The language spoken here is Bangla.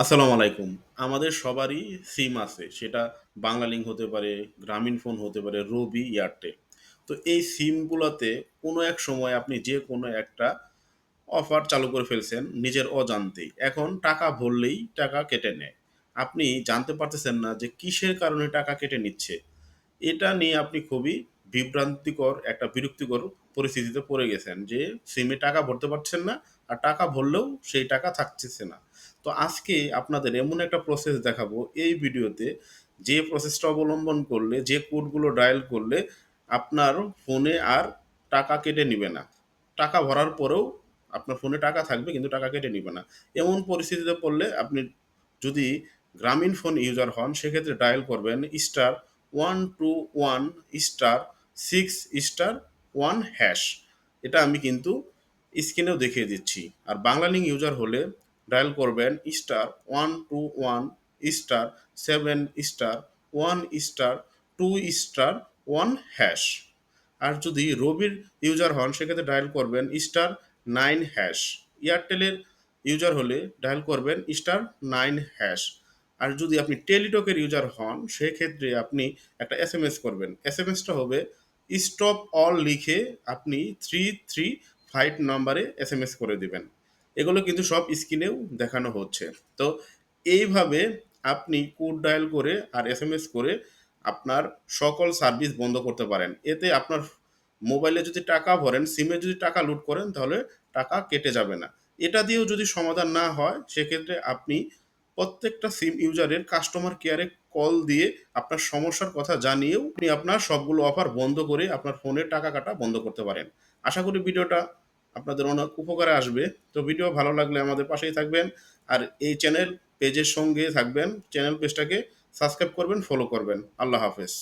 আসসালামু আলাইকুম। আমাদের সবারই সিম আছে। সেটা বাংলালিংক হতে পারে, গ্রামীণ ফোন হতে পারে, রবি, এয়ারটেল। তো এই সিমগুলোতে কোনো এক সময় আপনি যে কোনো একটা অফার চালু করে ফেলছেন নিজের অজান্তেই। এখন টাকা ভরলেই টাকা কেটে নেয়। আপনি জানতে পারতেছেন না যে কিসের কারণে টাকা কেটে নিচ্ছে। এটা নিয়ে আপনি খুবই বিভ্রান্তিকর, একটা বিরক্তিকর পরিস্থিতিতে পড়ে গেছেন যে সিমে টাকা ভরতে পারছেন না আর টাকা ভরলেও সেই টাকা থাকতেছে না। তো আজকে আপনাদের এমন একটা প্রসেস দেখাবো, এই ভিডিওতে যে প্রসেসটা অবলম্বন করলে, যে কোডগুলো ডায়াল করলে আপনার ফোনে আর টাকা কেটে নিবে না। টাকা ভরার পরেও আপনার ফোনে টাকা থাকবে কিন্তু টাকা কেটে নিবে না। এমন পরিস্থিতিতে পড়লে আপনি যদি গ্রামীণ ফোন ইউজার হন, সেক্ষেত্রে ডায়াল করবেন star one two one star six star one hash এটা আমি কিন্তু স্ক্রিনেও দেখিয়ে দিচ্ছি। আর বাংলালিংক ইউজার হলে ডায়াল করবেন star one two one star seven star one star two star one hash আর যদি রবির ইউজার হন, সেক্ষেত্রে ডায়াল করবেন স্টার নাইন হ্যাশ এয়ারটেলের ইউজার হলে ডায়াল করবেন স্টার নাইন হ্যাশ আর যদি আপনি টেলিটকের ইউজার হন, সেক্ষেত্রে আপনি একটা এস এম এস করবেন। এস এম এসটা হবে স্টপ অল লিখে আপনি থ্রি থ্রি ফাইভ নাম্বারে এস এম এস করে দেবেন। এগুলো কিন্তু সব স্ক্রিনেও দেখানো হচ্ছে। তো এইভাবে আপনি কোড ডায়াল করে আর এস এম এস করে আপনার সকল সার্ভিস বন্ধ করতে পারেন। এতে আপনার মোবাইলে যদি টাকা ভরেন সিমে যদি টাকা লুট করেন, তাহলে টাকা কেটে যাবে না। এটা দিয়েও যদি সমাধান না হয়, সেক্ষেত্রে আপনি প্রত্যেকটা সিম ইউজারের কাস্টমার কেয়ারে কল দিয়ে আপনার সমস্যার কথা জানিয়েও আপনি আপনার সবগুলো অফার বন্ধ করে আপনার ফোনের টাকা কাটা বন্ধ করতে পারেন। আশা করি ভিডিওটা আপনাদের অনেক উপকারে আসবে। তো ভিডিও ভালো লাগলে আমাদের পাশেই থাকবেন আর এই চ্যানেল পেজের সঙ্গে থাকবেন। চ্যানেল পেজটাকে সাবস্ক্রাইব করবেন ফলো করবেন। আল্লাহ হাফেজ।